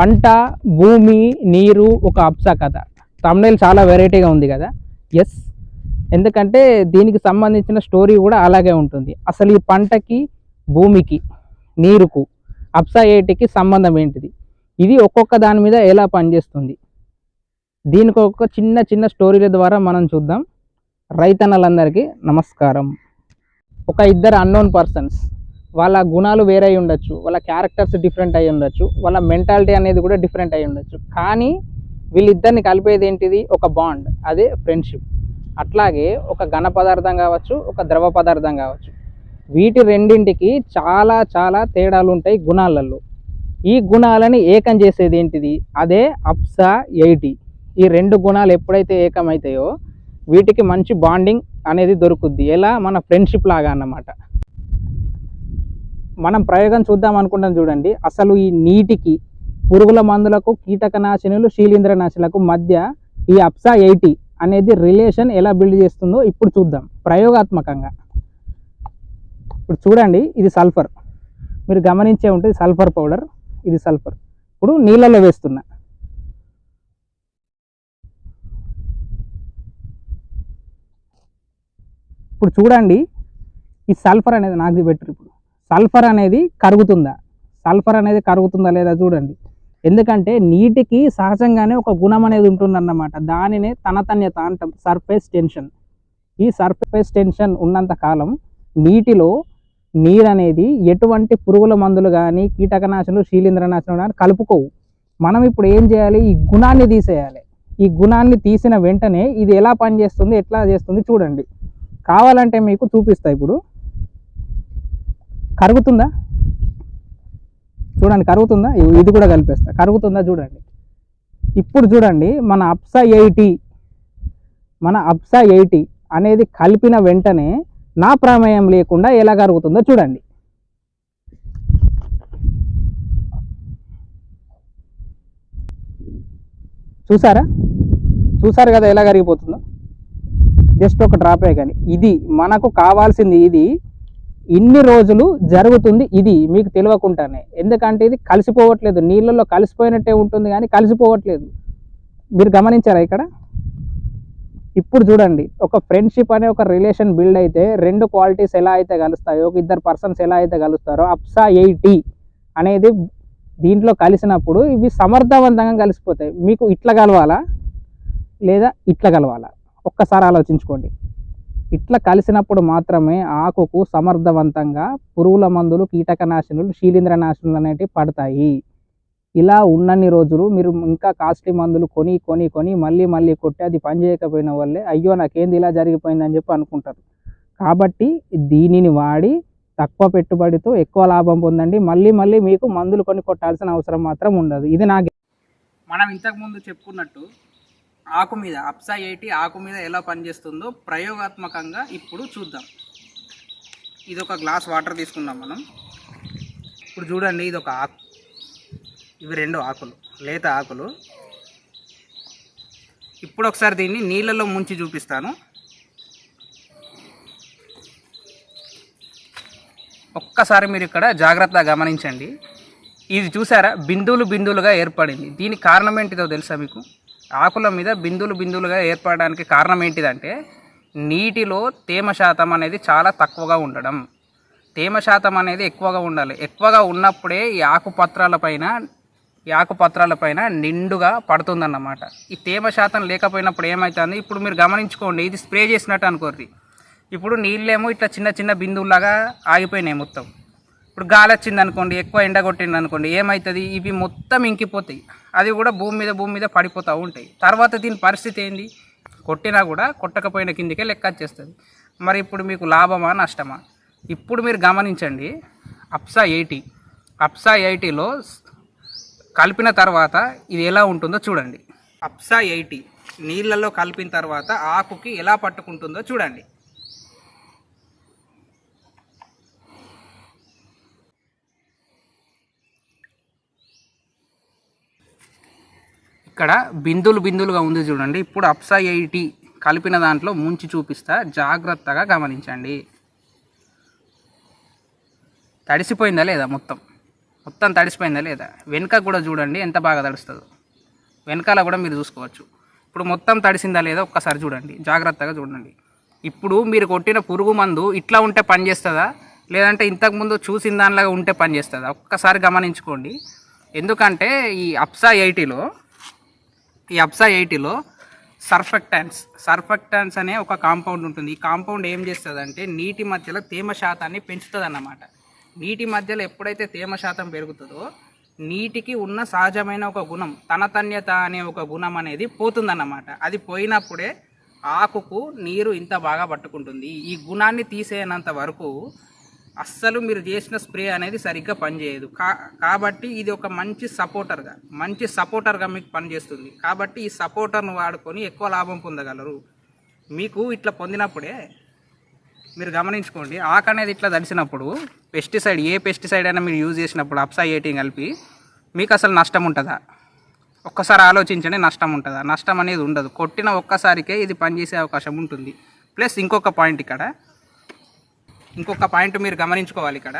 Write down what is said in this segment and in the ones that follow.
పంట భూమి నీరు ఒక అప్సా కథ. తమిళ చాలా వెరైటీగా ఉంది కదా? ఎస్ ఎందుకంటే దీనికి సంబంధించిన స్టోరీ కూడా అలాగే ఉంటుంది. అసలు ఈ పంటకి భూమికి నీరుకు అప్సా ఏటికి సంబంధం ఏంటిది? ఇది ఒక్కొక్క దాని మీద ఎలా పనిచేస్తుంది? దీనికి ఒక చిన్న చిన్న స్టోరీల ద్వారా మనం చూద్దాం. రైతన్నలందరికీ నమస్కారం. ఒక ఇద్దరు అన్నోన్ పర్సన్స్ వాళ్ళ గుణాలు వేరే ఉండొచ్చు వాళ్ళ క్యారెక్టర్స్ డిఫరెంట్ అయి ఉండొచ్చు వాళ్ళ మెంటాలిటీ అనేది కూడా డిఫరెంట్ అయి ఉండొచ్చు. కానీ వీళ్ళిద్దరిని కలిపేది ఏంటిది? ఒక బాండ్ అదే ఫ్రెండ్షిప్ అట్లాగే ఒక ఘన పదార్థం కావచ్చు ఒక ద్రవ పదార్థం కావచ్చు. వీటి రెండింటికి చాలా చాలా తేడాలు ఉంటాయి గుణాలలో. ఈ గుణాలని ఏకం చేసేది ఏంటిది? అదే అప్సా ఎయిటీ ఈ రెండు గుణాలు ఎప్పుడైతే ఏకమవుతాయో వీటికి మంచి బాండింగ్ అనేది దొరుకుద్ది. ఎలా? మన ఫ్రెండ్షిప్ లాగా అన్నమాట. మనం ప్రయోగం చూద్దాం అనుకుంటాం చూడండి. అసలు ఈ నీటికి పురుగుల మందులకు కీటకనాశినులు శీలింద్రనాశులకు మధ్య ఈ అప్సా ఎయిటీ అనేది రిలేషన్ ఎలా బిల్డ్ చేస్తుందో ఇప్పుడు చూద్దాం. ప్రయోగాత్మకంగా. ఇప్పుడు చూడండి ఇది సల్ఫర్. మీరు గమనించే ఉంటుంది సల్ఫర్ పౌడర్ ఇది సల్ఫర్. ఇప్పుడు నీళ్ళలో వేస్తున్నా. ఇప్పుడు చూడండి ఈ సల్ఫర్ అనేది నాకు పెట్టరు ఇప్పుడు. సల్ఫర్ అనేది కరుగుతుందా? సల్ఫర్ అనేది కరుగుతుందా లేదా చూడండి. ఎందుకంటే నీటికి సహజంగానే ఒక గుణం అనేది ఉంటుందన్నమాట. దానినే తనతన్యత అంటాం. సర్ఫేస్ టెన్షన్ ఈ సర్ఫేస్ టెన్షన్ ఉన్నంత కాలం నీటిలో నీరు అనేది ఎటువంటి పురుగుల మందులు కానీ కీటకనాశనలు శీలింద్రనాశనం కానీ కలుపుకోవు. మనం ఇప్పుడు ఏం చేయాలి? ఈ గుణాన్ని తీసేయాలి. ఈ గుణాన్ని తీసిన వెంటనే ఇది ఎలా పనిచేస్తుంది? ఎట్లా చేస్తుంది? చూడండి. కావాలంటే మీకు చూపిస్తా ఇప్పుడు. కరుగుతుందా? చూడండి కరుగుతుందా? ఇది కూడా కలిపేస్తా. కరుగుతుందా? చూడండి. ఇప్పుడు చూడండి మన అప్సా ఎయిటీ మన అప్సా ఎయిటీ అనేది కలిపిన వెంటనే నా ప్రమేయం లేకుండా ఎలా కరుగుతుందో చూడండి. చూసారా? చూసారు కదా ఎలా కరిగిపోతుందో? జస్ట్ ఒక డ్రాపే కానీ. ఇది మనకు కావాల్సింది ఇది ఇన్ని రోజులు జరుగుతుంది ఇది మీకు తెలియకుండానే. ఎందుకంటే ఇది కలిసిపోవట్లేదు. నీళ్ళల్లో కలిసిపోయినట్టే ఉంటుంది కానీ కలిసిపోవట్లేదు. మీరు గమనించారా ఇక్కడ? ఇప్పుడు చూడండి. ఒక ఫ్రెండ్షిప్ అనే ఒక రిలేషన్ బిల్డ్ అయితే రెండు క్వాలిటీస్ ఎలా అయితే కలుస్తాయో ఒక ఇద్దరు పర్సన్స్ ఎలా అయితే కలుస్తారో అప్సా ఎయిటీ అనేది దీంట్లో కలిసినప్పుడు ఇవి సమర్థవంతంగా కలిసిపోతాయి. మీకు ఇట్లా కలవాలా? లేదా ఇట్లా కలవాలా? ఒక్కసారి ఆలోచించుకోండి. ఇట్లా కలిసినప్పుడు మాత్రమే ఆకుకు సమర్థవంతంగా పురుగుల మందులు కీటకనాశనులు శీలీంద్రనాశనులు అనేటివి పడతాయి. ఇలా ఉన్నన్ని రోజులు మీరు ఇంకా కాస్ట్లీ మందులు కొని కొని కొని మళ్ళీ మళ్ళీ కొట్టి అది పని చేయకపోయిన వల్లే అయ్యో నాకేంది ఇలా జరిగిపోయిందని చెప్పి అనుకుంటారు. కాబట్టి దీనిని వాడి తక్కువ పెట్టుబడితో ఎక్కువ లాభం పొందండి. మళ్ళీ మళ్ళీ మీకు మందులు కొని కొట్టాల్సిన అవసరం మాత్రం ఉండదు. ఇది నా మనం ఇంతకుముందు చెప్పుకున్నట్టు ఆకు మీద అప్సా ఎయిటీ ఆకు మీద ఎలా పనిచేస్తుందో ప్రయోగాత్మకంగా ఇప్పుడు చూద్దాం. ఇది ఒక గ్లాస్ వాటర్ తీసుకుందాం మనం. ఇప్పుడు చూడండి ఇది ఒక ఆకు. ఇవి రెండు ఆకులు లేత ఆకులు. ఇప్పుడు ఒకసారి దీన్ని నీళ్ళలో ముంచి చూపిస్తాను. ఒక్కసారి మీరు ఇక్కడ జాగ్రత్తగా గమనించండి. ఇది చూసారా? బిందువులు బిందువులుగా ఏర్పడింది. దీనికి కారణం ఏంటిదో తెలుసా మీకు? ఆకుల మీద బిందులు బిందువులుగా ఏర్పడడానికి కారణం ఏంటిదంటే నీటిలో తేమ శాతం అనేది చాలా తక్కువగా ఉండడం. తేమ శాతం అనేది ఎక్కువగా ఉండాలి. ఎక్కువగా ఉన్నప్పుడే ఈ ఆకుపత్రాల పైన ఈ ఆకుపత్రాల పైన నిండుగా పడుతుందన్నమాట. ఈ తేమ శాతం లేకపోయినప్పుడు ఏమవుతుంది ఇప్పుడు మీరు గమనించుకోండి ఇది స్ప్రే చేసినట్టు అనుకోర్రి. ఇప్పుడు నీళ్ళేమో ఇట్లా చిన్న చిన్న బిందువులాగా ఆగిపోయినాయి మొత్తం. ఇప్పుడు గాలి వచ్చింది అనుకోండి ఎక్కువ ఎండ కొట్టింది అనుకోండి ఏమవుతుంది ఇవి మొత్తం ఇంకిపోతాయి. అది కూడా భూమి మీద భూమి మీద పడిపోతూ ఉంటాయి. తర్వాత దీని పరిస్థితి ఏంది? కొట్టినా కూడా కొట్టకపోయిన కిందికే లెక్క వచ్చేస్తుంది. మరి ఇప్పుడు మీకు లాభమా నష్టమా? ఇప్పుడు మీరు గమనించండి అప్సా ఎయిటీ. అప్సా ఎయిటీలో కలిపిన తర్వాత ఇది ఎలా ఉంటుందో చూడండి. అప్సా ఎయిటీ నీళ్ళలో కలిపిన తర్వాత ఆకుకి ఎలా పట్టుకుంటుందో చూడండి. ఇక్కడ బిందులు బిందులుగా ఉంది చూడండి. ఇప్పుడు అప్సా ఎయిటీ కలిపిన దాంట్లో ముంచి చూపిస్తా. జాగ్రత్తగా గమనించండి. తడిసిపోయిందా లేదా మొత్తం? మొత్తం తడిసిపోయిందా లేదా? వెనుక కూడా చూడండి ఎంత బాగా తడుస్తుందో. వెనకాల కూడా మీరు చూసుకోవచ్చు. ఇప్పుడు మొత్తం తడిసిందా లేదా ఒక్కసారి చూడండి. జాగ్రత్తగా చూడండి. ఇప్పుడు మీరు కొట్టిన పురుగు మందు ఇట్లా ఉంటే పనిచేస్తుందా లేదంటే ఇంతకుముందు చూసిన దానిలాగా ఉంటే పనిచేస్తుందా ఒక్కసారి గమనించుకోండి. ఎందుకంటే ఈ అప్సా ఎయిటీలో ఈ అప్సా ఎయిటీలో సర్ఫెక్టాన్స్. సర్ఫెక్టాన్స్ అనే ఒక కాంపౌండ్ ఉంటుంది. ఈ కాంపౌండ్ ఏం చేస్తుందంటే నీటి మధ్యలో తేమ శాతాన్ని పెంచుతుంది అన్నమాట నీటి మధ్యలో ఎప్పుడైతే తేమ శాతం పెరుగుతుందో నీటికి ఉన్న సహజమైన ఒక గుణం తనతన్యత అనే ఒక గుణం అనేది పోతుందన్నమాట. అది పోయినప్పుడే ఆకుకు నీరు ఇంత బాగా పట్టుకుంటుంది. ఈ గుణాన్ని తీసేయనంత వరకు అస్సలు మీరు చేసిన స్ప్రే అనేది సరిగ్గా పనిచేయదు. కా కాబట్టి ఇది ఒక మంచి సపోర్టర్గా మంచి సపోర్టర్గా మీకు పనిచేస్తుంది. కాబట్టి ఈ సపోర్టర్ను వాడుకొని ఎక్కువ లాభం పొందగలరు. మీకు ఇట్లా పొందినప్పుడే మీరు గమనించుకోండి ఆకు అనేది ఇట్లా తడిసినప్పుడు పెస్టిసైడ్ ఏ పెస్టిసైడ్ అయినా మీరు యూజ్ చేసినప్పుడు అప్సా ఏటీ కలిపి మీకు అసలు నష్టం ఉంటుందా? ఒక్కసారి ఆలోచించండి నష్టం ఉంటుందా? నష్టం అనేది ఉండదు. కొట్టిన ఒక్కసారికే ఇది పనిచేసే అవకాశం ఉంటుంది. ప్లస్ ఇంకొక పాయింట్ ఇక్కడ ఇంకొక పాయింట్ మీరు గమనించుకోవాలి ఇక్కడ.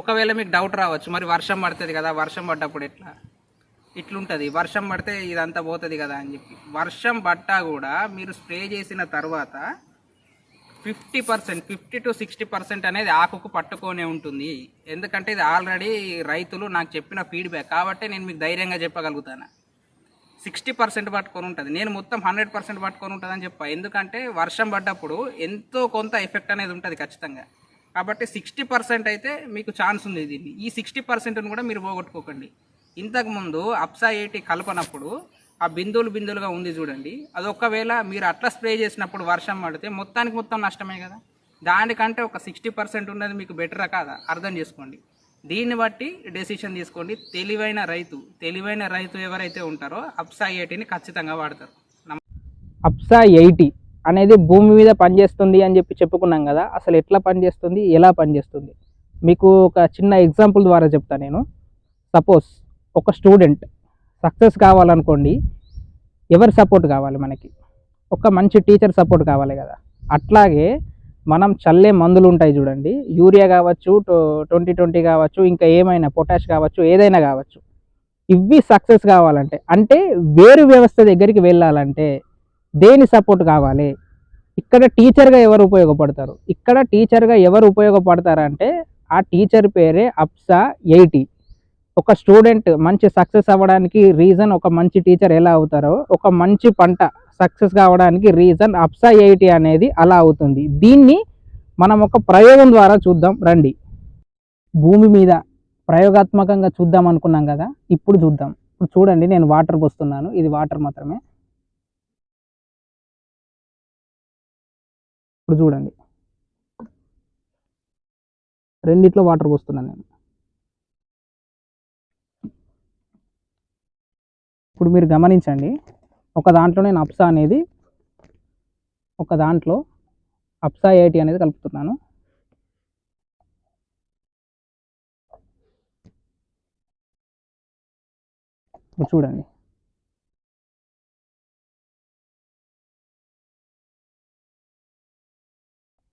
ఒకవేళ మీకు డౌట్ రావచ్చు మరి వర్షం పడుతుంది కదా వర్షం పడ్డప్పుడు ఎట్లా? ఇట్లుంటుంది వర్షం పడితే ఇదంతా పోతుంది కదా అని చెప్పి. వర్షం పట్టా కూడా మీరు స్ప్రే చేసిన తర్వాత fifty percent fifty to sixty percent అనేది ఆకుకు పట్టుకొనే ఉంటుంది. ఎందుకంటే ఇది ఆల్రెడీ రైతులు నాకు చెప్పిన ఫీడ్బ్యాక్ కాబట్టి నేను మీకు ధైర్యంగా చెప్పగలుగుతాను? సిక్స్టీ పర్సెంట్ పట్టుకొని ఉంటుంది నేను మొత్తం హండ్రెడ్ పర్సెంట్ పట్టుకొని అని చెప్పా. ఎందుకంటే వర్షం పడ్డప్పుడు ఎంతో కొంత ఎఫెక్ట్ అనేది ఉంటుంది ఖచ్చితంగా. కాబట్టి సిక్స్టీ పర్సెంట్ అయితే మీకు ఛాన్స్ ఉంది దీన్ని. ఈ సిక్స్టీ పర్సెంట్ను కూడా మీరు పోగొట్టుకోకండి. ఇంతకుముందు అప్సా ఏటి కలపనప్పుడు ఆ బిందువులు బిందులుగా ఉంది చూడండి. అది ఒకవేళ మీరు అట్లా స్ప్రే చేసినప్పుడు వర్షం పడితే మొత్తానికి మొత్తం నష్టమే కదా. దానికంటే ఒక సిక్స్టీ పర్సెంట్ ఉన్నది మీకు బెటరా కాదా? అర్థం చేసుకోండి. దీన్ని బట్టి డెసిషన్ తీసుకోండి. తెలివైన రైతు తెలివైన రైతు ఎవరైతే ఉంటారో అప్సా ఎయిటీని ఖచ్చితంగా వాడతారు. అప్సా ఎయిటీ అనేది భూమి మీద పనిచేస్తుంది అని చెప్పి చెప్పుకున్నాం కదా అసలు ఎట్లా పనిచేస్తుంది ఎలా పనిచేస్తుంది? మీకు ఒక చిన్న ఎగ్జాంపుల్ ద్వారా చెప్తాను నేను. సపోజ్ ఒక స్టూడెంట్ సక్సెస్ కావాలనుకోండి ఎవరి సపోర్ట్ కావాలి మనకి? ఒక మంచి టీచర్ సపోర్ట్ కావాలి కదా. అట్లాగే మనం చల్లే మందులు ఉంటాయి చూడండి. యూరియా కావచ్చు ట్వంటీ ట్వంటీ కావచ్చు ఇంకా ఏమైనా పొటాష్ కావచ్చు ఏదైనా కావచ్చు. ఇవి సక్సెస్ కావాలంటే అంటే వేరు వ్యవస్థ దగ్గరికి వెళ్ళాలంటే దేని సపోర్ట్ కావాలి? ఇక్కడ టీచర్గా ఎవరు ఉపయోగపడతారు? ఇక్కడ టీచర్గా ఎవరు ఉపయోగపడతారంటే ఆ టీచర్ పేరే అప్సా ఎయిటీ. ఒక స్టూడెంట్ మంచి సక్సెస్ అవ్వడానికి రీజన్ ఒక మంచి టీచర్ ఎలా అవుతారో ఒక మంచి పంట సక్సెస్ కావడానికి రీజన్ అప్సా ఎయిటీ అనేది అలా అవుతుంది. దీన్ని మనం ఒక ప్రయోగం ద్వారా చూద్దాం. రండి. భూమి మీద ప్రయోగాత్మకంగా చూద్దాం అనుకున్నాం కదా ఇప్పుడు చూద్దాం. ఇప్పుడు చూడండి నేను వాటర్ పోస్తున్నాను ఇది వాటర్ మాత్రమే. ఇప్పుడు చూడండి. రెండిట్లో వాటర్ పోస్తున్నాను నేను. ఇప్పుడు మీరు గమనించండి. ఒక దాంట్లో నేను అప్సా అనేది ఒక దాంట్లో అప్సా ఏటి అనేది కలుపుతున్నాను. చూడండి.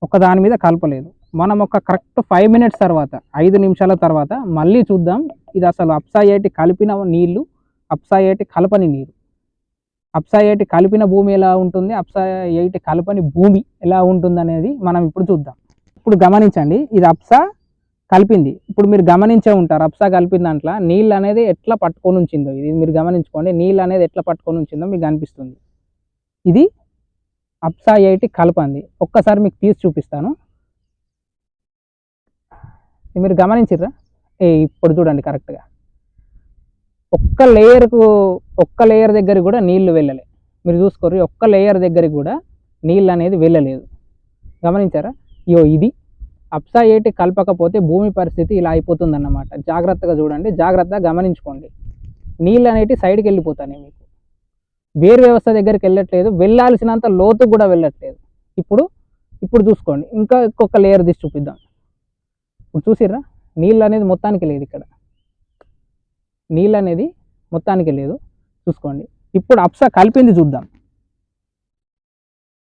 ఒక దాని మీద కలపలేదు. మనం ఒక కరెక్ట్ ఫైవ్ మినిట్స్ తర్వాత ఐదు నిమిషాల తర్వాత మళ్ళీ చూద్దాం ఇది అసలు అప్సా ఏటి కలిపిన నీళ్ళు అప్సా ఏటి కలపని నీరు. అప్సా ఎయిట్ కలిపిన భూమి ఎలా ఉంటుంది? అప్సా ఎయిట్ కలపని భూమి ఎలా ఉంటుంది అనేది మనం ఇప్పుడు చూద్దాం. ఇప్పుడు గమనించండి ఇది అప్సా కలిపింది. ఇప్పుడు మీరు గమనించే ఉంటారు అప్సా కలిపిన దాంట్లో నీళ్ళు అనేది ఎట్లా పట్టుకొని ఉంచిందో. ఇది మీరు గమనించుకోండి నీళ్ళు అనేది ఎట్లా పట్టుకొని ఉంచిందో మీకు కనిపిస్తుంది ఇది అప్సా ఎయిట్ కలపంది. ఒక్కసారి మీకు తీసి చూపిస్తాను. ఇది మీరు గమనించిర్రా? ఏ ఇప్పుడు చూడండి కరెక్ట్గా ఒక్క లేయర్కు ఒక్క లేయర్ దగ్గర కూడా నీళ్ళు వెళ్ళలే. మీరు చూసుకోరు ఒక్క లేయర్ దగ్గరికి కూడా నీళ్ళు అనేది వెళ్ళలేదు. గమనించారా? ఇయో ఇది అప్సా ఏటి కలపకపోతే భూమి పరిస్థితి ఇలా అయిపోతుందన్నమాట. జాగ్రత్తగా చూడండి జాగ్రత్తగా గమనించుకోండి. నీళ్ళు అనేవి సైడ్కి వెళ్ళిపోతాయి మీకు. వేరు వ్యవస్థ దగ్గరికి వెళ్ళట్లేదు వెళ్ళాల్సినంత లోతు కూడా వెళ్ళట్లేదు. ఇప్పుడు ఇప్పుడు చూసుకోండి ఇంకా ఇంకొక లేయర్ తీసి చూపిద్దాం. ఇప్పుడు చూసిర్రా? నీళ్ళు అనేది మొత్తానికి లేదు ఇక్కడ. నీళ్ళు అనేది మొత్తానికి లేదు. చూసుకోండి. ఇప్పుడు అప్సా కలిపింది చూద్దాం.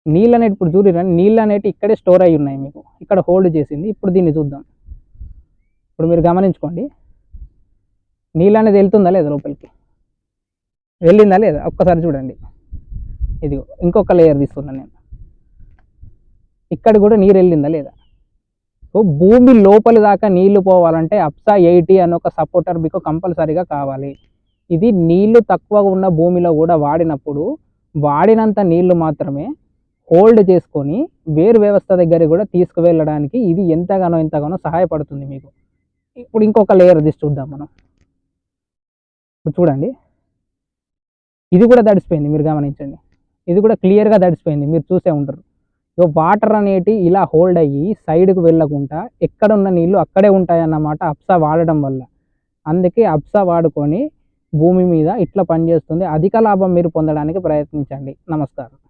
నీళ్ళు అనేటి ఇప్పుడు చూడరా నీళ్ళు అనేటి ఇక్కడే స్టోర్ అయి ఉన్నాయి మీకు. ఇక్కడ హోల్డ్ చేసింది. ఇప్పుడు దీన్ని చూద్దాం. ఇప్పుడు మీరు గమనించుకోండి. నీళ్ళు అనేది వెళ్తుందా లేదా లోపలికి? వెళ్ళిందా లేదా? ఒక్కసారి చూడండి. ఇది ఇంకొక లేయర్ తీసుకున్నాను నేను. ఇక్కడ కూడా నీరు వెళ్ళిందా లేదా? సో భూమి లోపలి దాకా నీళ్ళు పోవాలంటే అప్సా ఎయిటీ అని ఒక సపోర్టర్ మీకు కంపల్సరీగా కావాలి. ఇది నీళ్ళు తక్కువగా ఉన్న భూమిలో కూడా వాడినప్పుడు వాడినంత నీళ్ళు మాత్రమే హోల్డ్ చేసుకొని వేరు వ్యవస్థ దగ్గరికి కూడా తీసుకువెళ్ళడానికి ఇది ఎంతగానో ఎంతగానో సహాయపడుతుంది మీకు. ఇప్పుడు ఇంకొక లేయర్ తీసి చూద్దాం మనం. చూడండి. ఇది కూడా తడిసిపోయింది మీరు గమనించండి. ఇది కూడా క్లియర్గా తడిసిపోయింది మీరు చూసే ఉంటారు. సో వాటర్ అనేటి ఇలా హోల్డ్ అయ్యి సైడ్కి వెళ్ళకుండా ఎక్కడ ఉన్న నీళ్ళు అక్కడే ఉంటాయన్నమాట అప్సా వాడడం వల్ల. అందుకే అప్సా వాడుకొని భూమి మీద ఇట్లా పనిచేస్తుంది. అధిక లాభం మీరు పొందడానికి ప్రయత్నించండి. నమస్కారం.